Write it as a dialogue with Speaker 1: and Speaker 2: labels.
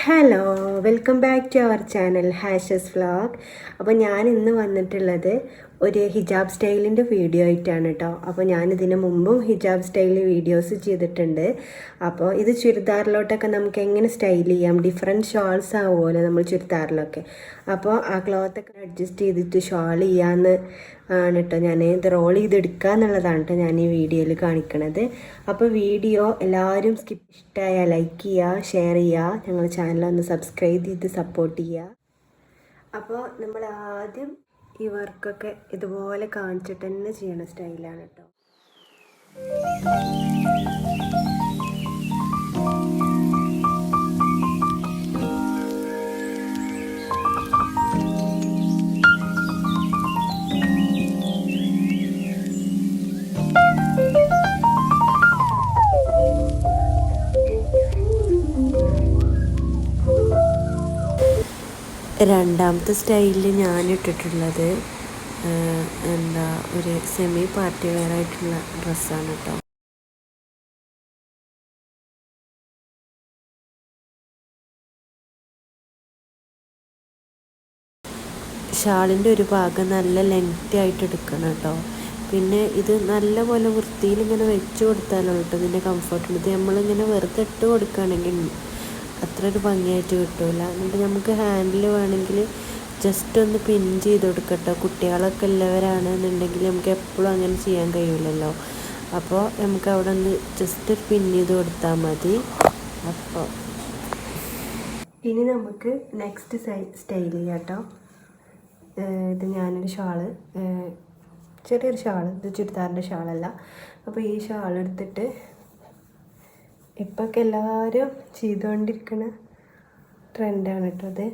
Speaker 1: Hello welcome back to our channel ഹാഷസ് vlog അപ്പോൾ ഞാൻ ഇന്ന് വന്നിട്ടുള്ളത് ഒരു ഹിജാബ് സ്റ്റൈലിന്റെ വീഡിയോ ആയിട്ടാണ് കേട്ടോ. അപ്പോൾ ഞാൻ ഇതിന് മുമ്പും ഹിജാബ് സ്റ്റൈൽ വീഡിയോസ് ചെയ്തിട്ടുണ്ട്. അപ്പോൾ ഇത് ചുരിദാറിലോട്ടൊക്കെ നമുക്ക് എങ്ങനെ സ്റ്റൈൽ ചെയ്യാം? ഡിഫറെന്റ് ഷോൾസ് ആവുമല്ലോ നമ്മൾ ചുരിദാറിലൊക്കെ. അപ്പോൾ ആ ക്ലോത്തൊക്കെ അഡ്ജസ്റ്റ് ചെയ്തിട്ട് ഷോൾ ചെയ്യാമെന്ന് ആണ് കേട്ടോ ഞാൻ ഇത് റോൾ ചെയ്തെടുക്കുക എന്നുള്ളതാണ് കേട്ടോ ഞാൻ ഈ വീഡിയോയിൽ കാണിക്കണത്. അപ്പോൾ വീഡിയോ എല്ലാവരും സ്കിപ്പ് ഇഷ്ടമായ ലൈക്ക് ചെയ്യുക ഷെയർ ചെയ്യുക ഞങ്ങളുടെ ചാനൽ ഒന്ന് സബ്സ്ക്രൈബ് ചെയ്ത് സപ്പോർട്ട് ചെയ്യുക. അപ്പോൾ നമ്മൾ ആദ്യം ഈ വർക്കൊക്കെ ഇതുപോലെ കാണിച്ചിട്ട് തന്നെ ചെയ്യണ സ്റ്റൈലാണ് കേട്ടോ രണ്ടാമത്തെ സ്റ്റൈലിൽ ഞാൻ ഇട്ടിട്ടുള്ളത് എന്താ ഒരു സെമി പാർട്ടി വെയർ ആയിട്ടുള്ള ഡ്രസ്സാണ് കേട്ടോ ഷാളിന്റെ ഒരു ഭാഗം നല്ല ലെങ്ത്തി ആയിട്ട് എടുക്കണം കേട്ടോ പിന്നെ ഇത് നല്ല പോലെ വൃത്തിയിൽ ഇങ്ങനെ വെച്ച് കൊടുത്താലോ കേട്ടോ ഇതിന്റെ കംഫർട്ടുണ്ട് ഇത് നമ്മളിങ്ങനെ വെറുതെ ഇട്ട് കൊടുക്കുകയാണെങ്കിൽ അത്ര ഒരു ഭംഗിയായിട്ട് കിട്ടില്ല എന്നിട്ട് നമുക്ക് ഹാൻഡിൽ വേണമെങ്കിൽ ജസ്റ്റ് ഒന്ന് പിൻ ചെയ്ത് കൊടുക്കട്ടോ. കുട്ടികളൊക്കെ ഉള്ളവരാണ് എന്നുണ്ടെങ്കിൽ നമുക്ക് എപ്പോഴും അങ്ങനെ ചെയ്യാൻ കഴിയില്ലല്ലോ അപ്പോൾ നമുക്ക് അവിടെ ഒന്ന് ജസ്റ്റ് ഒരു പിൻ ചെയ്ത് കൊടുത്താൽ മതി. അപ്പോൾ ഇനി നമുക്ക് നെക്സ്റ്റ് സ്റ്റൈൽ കേട്ടോ ഇത് ഞാനൊരു ഷാൾ. ചെറിയൊരു ഷാൾ. ഇത് ചുരിദാറിന്റെ ഷാളല്ല. അപ്പോൾ ഈ ഷാൾ എടുത്തിട്ട് ഇപ്പൊക്കെ എല്ലാവരും ചെയ്തുകൊണ്ടിരിക്കുന്ന ട്രെൻഡാണ് കേട്ടോ അത്.